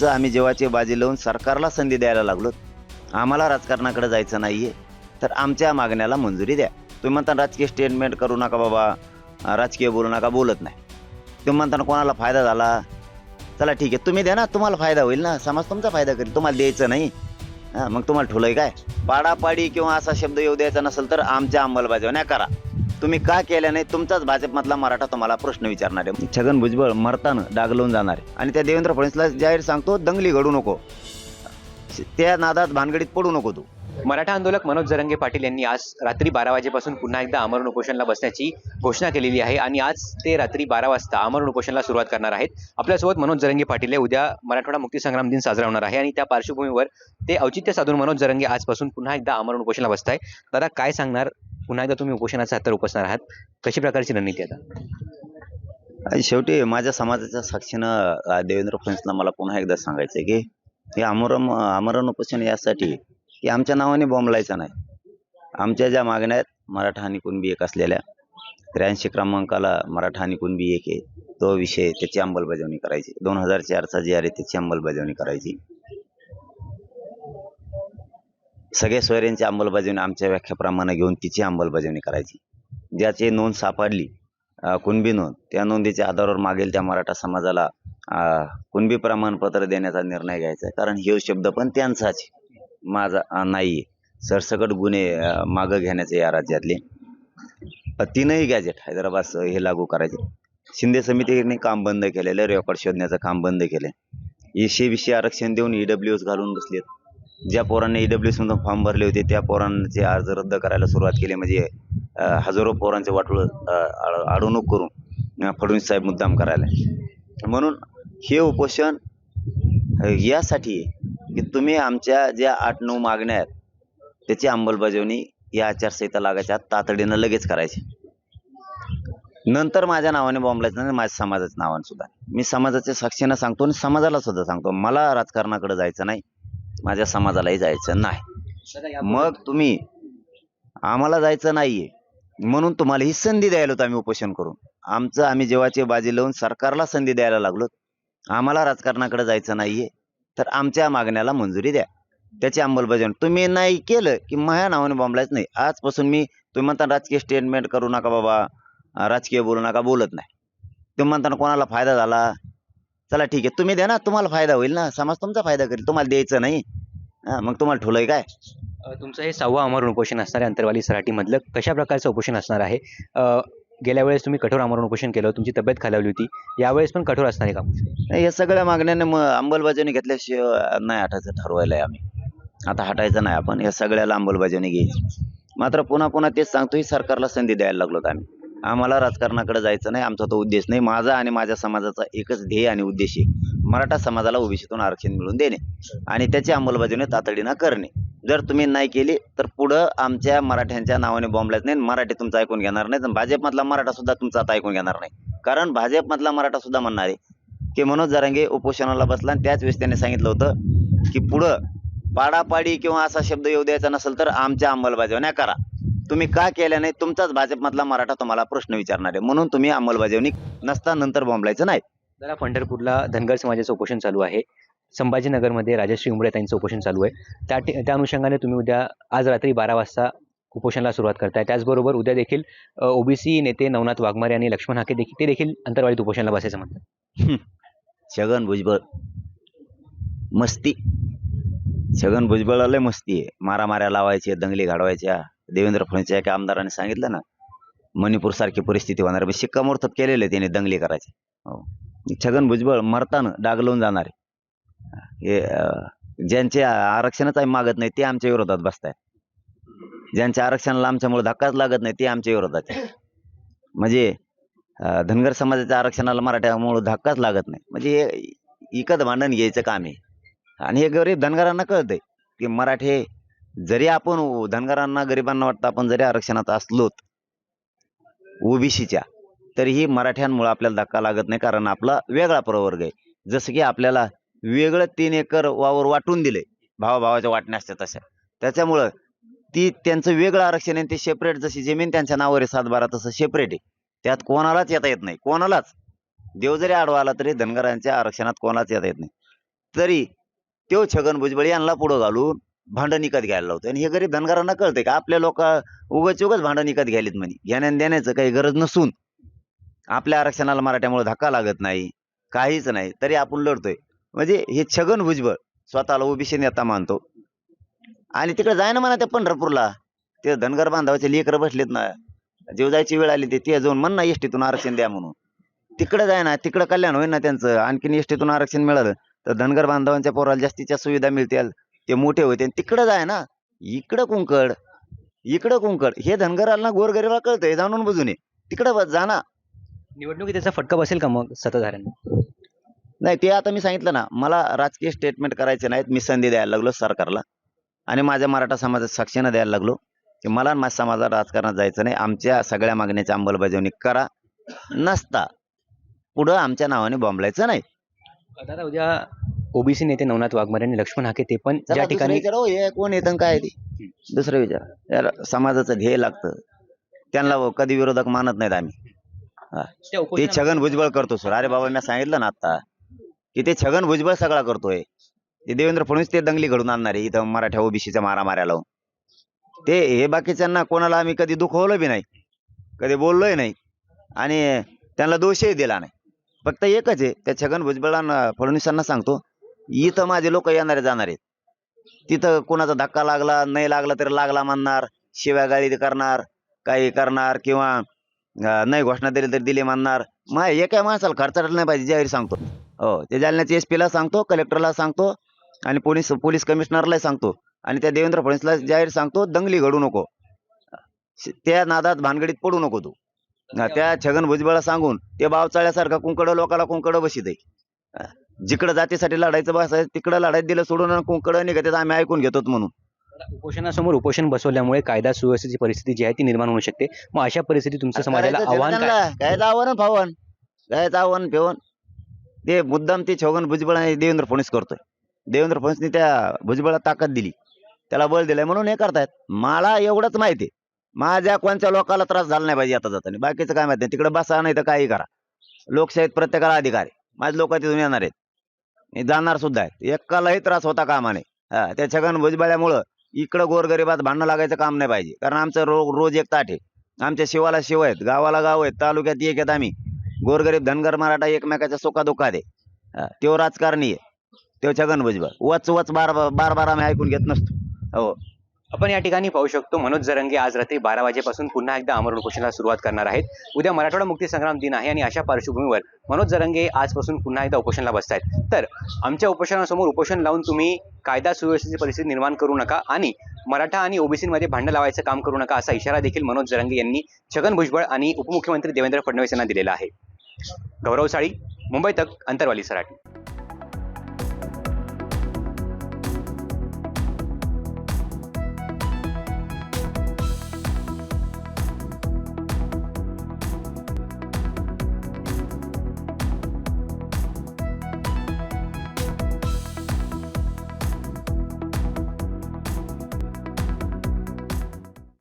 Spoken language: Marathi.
च आम्ही जेवाची बाजी लावून सरकारला संधी द्यायला लागलो आम्हाला राजकारणाकडे जायचं नाहीये तर आमच्या मागण्याला मंजुरी द्या. तुम्ही म्हणता राजकीय स्टेटमेंट करू नका बाबा राजकीय बोलू नका बोलत नाही. तुम्ही म्हणताना कोणाला फायदा झाला? चला ठीक आहे तुम्ही द्या ना तुम्हाला फायदा होईल ना समाज तुमचा फायदा करेल तुम्हाला द्यायचं नाही. हां मग तुम्हाला ठुलंय काय? पाडापाडी किंवा असा शब्द येऊ द्यायचा नसेल तर आमच्या अंमलबजावण्या करा. तुम्ही का केल्या नाही? तुमचाच भाजपमधला मराठा तुम्हाला प्रश्न विचारणार आहे. छगन भुजबळ मरताना डागलवून जाणार आहे. आणि त्या देवेंद्र फडणवीसला जाहीर सांगतो दंगली घडू नको. त्या नादात भानगडीत पडू नको तू. मराठा आंदोलक मनोज जरंगे पाटील यांनी आज रात्री बारा वाजेपासून पुन्हा एकदा आमरण उपोषणला बसण्याची घोषणा केलेली आहे आणि आज ते रात्री बारा वाजता आमरण उपोषणला सुरुवात करणार आहेत. आपल्यासोबत मनोज जरंगे पाटील हे उद्या मराठवाडा मुक्तीसंग्राम दिन साजरा होणार आहे आणि त्या पार्श्वभूमीवर ते औचित्य साधून मनोज जरंगे आजपासून पुन्हा एकदा आमरण उपोषणला बसत आहे दादा काय सांगणार पुन्हा एकदा तुम्ही उपोषणाचा हातावर उपसणार आहात. कशी प्रकारची रणनीती आता? शेवटी माझ्या समाजाच्या साक्षीनं देवेंद्र फडणवीसला मला पुन्हा एकदा सांगायचं की हे आमरण आमरण उपोषण यासाठी की आमच्या नावाने बॉम्बलायचं नाही. आमच्या ज्या मागण्या आहेत मराठा आणि कुणबी एक असलेल्या त्र्याऐंशी क्रमांकाला मराठा आणि कुणबी एक आहे तो विषय त्याची अंमलबजावणी करायची. दोन हजार चारचा जी आहे त्याची अंमलबजावणी करायची. सगळ्या सोयऱ्यांची अंमलबजावणी आमच्या व्याख्याप्रमाणे घेऊन तिची अंमलबजावणी करायची. ज्याची नोंद सापडली कुणबी नोंद त्या नोंदीच्या आधारावर मागेल त्या मराठा समाजाला कुणबी प्रमाणपत्र देण्याचा निर्णय घ्यायचा आहे. कारण हे शब्द पण त्यांचाच माझा नाही सरसकट गुन्हे मागं घेण्याचे या राज्यातले. तीनही गॅजेट हैदराबाद हे लागू करायचे. शिंदे समितीने काम बंद केलेलं रेकॉर्ड शोधण्याचं काम बंद केलंय एशे विषय आरक्षण देऊन ईडब्ल्यू एस घालून बसलेत. ज्या पोरांनी ईडब्ल्यू एस फॉर्म भरले होते त्या पोरांचे अर्ज रद्द करायला सुरुवात केली म्हणजे हजारो पोरांचे वाटोळ अडवणूक करून अ, फडणवीस साहेब मुद्दाम करायला. म्हणून हे उपोषण यासाठी की तुम्ही आमच्या ज्या आठ नऊ मागण्या आहेत त्याची अंमलबजावणी या आचारसंहिता लागायच्या तातडीनं लगेच करायची. नंतर माझ्या नावाने बॉम्बलायचं नाही माझ्या समाजाच्या नावाने सुद्धा. मी समाजाच्या साक्षीनं सांगतो आणि समाजाला सुद्धा सांगतो. मला राजकारणाकडे जायचं नाही. माझ्या समाजालाही जायचं नाही. मग तुम्ही आम्हाला जायचं नाहीये म्हणून तुम्हाला ही संधी द्यायला होतं आम्ही उपोषण करून. आमचं आम्ही जेव्हाची बाजी लावून सरकारला संधी द्यायला लागलो. आम्हाला राजकारणाकडे जायचं नाहीये तर आमच्या मागण्याला मंजुरी द्या. त्याची अंमलबजावणी तुम्ही नाही केलं की माझ्या नावाने बॉम्बलायच नाही. आजपासून मी तुम्ही म्हणता राजकीय स्टेटमेंट करू नका बाबा राजकीय बोलू नका बोलत नाही. तुम्ही म्हणताना कोणाला फायदा झाला? चला ठीक आहे तुम्ही द्या ना तुम्हाला फायदा होईल ना समाज तुमचा फायदा करेल तुम्हाला द्यायचं नाही. हा, मग तुम्हाला ठुलंय काय? अ, तुमचं हे सहावं आमरण उपोषण असणार आहे अंतरवाली सराटीमधलं. कशा प्रकारचं उपोषण असणार आहे? अ, गेल्या वेळेस तुम्ही कठोर आमरण उपोषण केलं तुमची तब्येत खालावली होती. यावेळेस पण कठोर असणार आहे का? नाही, या सगळ्या मागण्यांना मग अंमलबजावणी घेतल्याशिवाय नाही हटायचं ठरवायलंय आम्ही. आता हटायचं नाही आपण या सगळ्याला अंमलबजावणी घ्यायची. मात्र पुन्हा पुन्हा तेच सांगतो ही सरकारला संधी द्यायला लागलो आम्ही. आम्हाला राजकारणाकडे जायचं नाही आमचा तो उद्देश नाही. माझा आणि माझ्या समाजाचा एकच ध्येय आणि उद्देश आहे. मराठा समाजाला ओबीसीतून आरक्षण मिळवून देणे आणि त्याची अंमलबजावणी तातडीनं करणे. जर तुम्ही नाही केली तर पुढं आमच्या मराठ्यांच्या नावाने बॉम्बलाच नाही मराठी तुमचं ऐकून घेणार नाही तर भाजपमधला मराठा सुद्धा तुमचा आता ऐकून घेणार नाही. कारण भाजपमधला मराठा सुद्धा म्हणणार आहे की मनोज जरांगे उपोषणाला बसला आणि त्याच वेळेस त्यांनी सांगितलं होतं की पुढं पाडापाडी किंवा असा शब्द येऊ द्यायचा नसेल तर आमच्या अंमलबजावण्या करा. तुम्ही का केल्या नाही? तुमचाच भाजपमधला मराठा तुम्हाला प्रश्न विचारणार आहे. म्हणून तुम्ही अंमलबजावणी नसता नंतर बॉम्बलायचं नाही. जरा पंढरपूरला धनगर समाजाचं उपोषण चालू आहे. संभाजीनगरमध्ये राजश्री उमरे यांचं उपोषण चालू आहे. त्या त्या अनुषंगाने तुम्ही उद्या आज रात्री बारा वाजता उपोषणाला सुरुवात करताय. त्याचबरोबर उद्या देखील ओबीसी नेते नवनाथ वाघमारे आणि लक्ष्मण हाके देखील ते देखील अंतरवालीत उपोषणाला बसायचं म्हणतात. छगन भुजबळ मस्ती. छगन भुजबळाला मस्ती आहे. मारामाऱ्या लावायचे दंगली घडवायच्या देवेंद्र फडणवीस एका आमदाराने सांगितलं ना मणिपूर सारखी परिस्थिती होणार. आहे. शिक्कामोर्तब केलेले त्याने दंगली करायचे. हो. छगन भुजबळ मरताना डागलवून जाणार आहे. हे ज्यांचे आरक्षणच आम्ही मागत नाही ते आमच्या विरोधात बसतायत. ज्यांच्या आरक्षणाला आमच्यामुळे धक्काच लागत नाही ते आमच्या विरोधात आहे. म्हणजे धनगर समाजाच्या आरक्षणाला मराठ्यामुळे धक्काच लागत नाही. म्हणजे हे इकत भांडण घ्यायचं काम आहे. आणि हे गरीब धनगरांना कळतंय की मराठे जरी आपण धनगरांना गरिबांना वाटतं आपण जरी आरक्षणात असलोत ओबीसीच्या तरीही मराठ्यांमुळे आपल्याला धक्का लागत नाही कारण आपला वेगळा प्रवर्ग आहे. जसं की आपल्याला वेगळं तीन एकर वावर वाटून दिले भावाभावाच्या वाटण्या असतात तशा. त्याच्यामुळं ती त्यांचं वेगळं आरक्षण आहे ते सेपरेट जशी जमीन त्यांच्या नावावर आहे सातबारा तसं सेपरेट आहे. त्यात कोणालाच येता येत नाही कोणालाच. देव जरी आडवा आला तरी धनगरांच्या आरक्षणात कोणालाच येता येत नाही. तरी तो छगन भुजबळ यांना पुढं घालून भांडण विकत घ्यायला लावतो आणि हे गरीब धनगरांना कळतंय का? आपल्या लोक उगच उगाच भांडण विकत घ्यायलेत म्हणे. घेण्या देण्याचं काही गरज नसून. आपल्या आरक्षणाला मराठ्यामुळे धक्का लागत नाही काहीच नाही तरी आपण लढतोय. म्हणजे हे छगन भुजबळ स्वतःला ओबीसी नेता मानतो. आणि तिकडे जाय ना म्हणा त्या पंढरपूरला ते धनगर बांधवाचे लेकर बसलेत ना जेव जायची वेळ आली ते ते जाऊन म्हण ना एसटीतून आरक्षण द्या म्हणून. तिकडे जाय ना तिकडं कल्याण होईल ना त्यांचं आणखीन एसटीतून आरक्षण मिळालं तर धनगर बांधवांच्या पोराला जास्तीच्या सुविधा मिळतील ते मोठे होते. तिकडं जाय ना इकडं कुंकड इकडं कुंकड हे धनगराला गोरगरीबाला कळतंय जाणून बुजून तिकडं जाना. जा ना निवडणुकीत त्याचा फटका बसेल का मग सत्ताधाऱ्यांना? नाही ते आता मी सांगितलं ना मला राजकीय स्टेटमेंट करायचे नाहीत मी संधी द्यायला लागलो सरकारला. आणि माझ्या मराठा समाजात साक्षीनं द्यायला लागलो. की मला माझ्या समाजाला राजकारणात जायचं नाही आमच्या सगळ्या मागण्याची अंमलबजावणी करा. नसता. पुढं आमच्या नावाने बॉम्बलायचं नाही. दादा उद्या ओबीसी नेते नवनाथ वाघमारे आणि लक्ष्मण हाके ते पण ज्या ठिकाणी हो, कोण येतं काय ते? दुसरं विचार. समाजाचं ध्येय लागतं. त्यांना कधी विरोधक मानत नाहीत आम्ही. त्या ते छगन भुजबळ करतो सर. अरे बाबा मी सांगितलं ना आता की ते छगन भुजबळ सगळा करतोय. ते देवेंद्र फडणवीस ते दंगली घडून आणणारे इथं मराठ्या ओबीसीच्या मारामाऱ्या लावून. ते हे बाकीच्यांना कोणाला आम्ही कधी दुखवलं बी नाही कधी बोललोय नाही आणि त्यांना दोषही दिला नाही. फक्त एकच आहे त्या छगन भुजबळांना फडणवीसांना सांगतो इथं माझे लोक येणारे जाणारे तिथं कोणाचा धक्का लागला नाही लागला तरी लागला म्हणणार शिव्या गाळी करणार काही करणार किंवा नाही घोषणा दिली तर दिली म्हणणार. मा एका माणसाला खर्च नाही पाहिजे जाहीर सांगतो. हो ते जालन्याचे एस ला सांगतो कलेक्टरला सांगतो आणि पोलीस पोलीस कमिशनरलाही सांगतो. आणि त्या देवेंद्र फडणवीसला जाहीर सांगतो दंगली घडू नको. त्या नादात भानगडीत पडू नको तू. त्या छगन भुजबळला सांगून ते बावचाळ्यासारखा कुंकड लोकाला कुंकड बशीत आहे जिकडं जातीसाठी लढायचं बसायचं तिकडं लढायचं दिलं सोडून आणि कुंकड निघत आम्ही ऐकून घेतो म्हणून. उपोषणासमोर उपोषण बसवल्यामुळे कायदा सुव्यवस्थेची परिस्थिती जी आहे ती निर्माण होऊ शकते. मग अशा परिस्थितीत तुमच्या समाजाला आव्हान काय? त्यांना. काय आव्हान फावन काय आव्हान फेवण ते मुद्दाम ते छगन भुजबळ आणि देवेंद्र फडणवीस करतोय. देवेंद्र फडणवीसने त्या भुजबळाला ताकद दिली. त्याला बळ दिलाय म्हणून हे करतायत. मला एवढंच माहिती आहे. माझ्या कोणत्या लोकाला त्रास झाला नाही पाहिजे आता जाताना. बाकीचं काय माहिती नाही. तिकडे बसा नाही तर काही करा. लोकशाहीत प्रत्येकाला अधिकार आहे. माझे लोक तिथून येणार आहेत. मी जाणार सुद्धा आहे. एकालाही त्रास होता कामा नये हा त्या छगन भुजबळ्यामुळं इकडं गोरगरिबात भांडणं लागायचं काम नाही पाहिजे. कारण आमचं रो रोज एक ताट आहे. आमच्या शिवाला शिव आहेत गावाला गाव आहेत तालुक्यात एक आहेत आम्ही. गोरगरीब धनगर मराठा एकमेकाच्या सुखादुखात आहे. तो राजकारणी आहे. तो छगन भुजबळ वच वच बार बार बार आम्ही ऐकून घेत नसतो. हो. आपण या ठिकाणी पाहू शकतो मनोज जरंगे आज रात्री बारा वाजेपासून पुन्हा एकदा अमर उपोषणाला सुरुवात करणार आहेत. उद्या मराठवाडा मुक्ती संग्राम दिन आहे आणि अशा पार्श्वभूमीवर मनोज जरंगे आजपासून पुन्हा एकदा उपोषणाला बसतायत. तर आमच्या उपोषणासमोर उपोषण लावून तुम्ही कायदा सुव्यवस्थेची परिस्थिती निर्माण करू नका आणि मराठा आणि ओबीसीमध्ये भांडण लावायचं काम करू नका असा इशारा देखील मनोज जरंगे यांनी छगन भुजबळ आणि उपमुख्यमंत्री देवेंद्र फडणवीस यांना दिलेला आहे. गौरव साळी मुंबई तक अंतरवाली सराठी.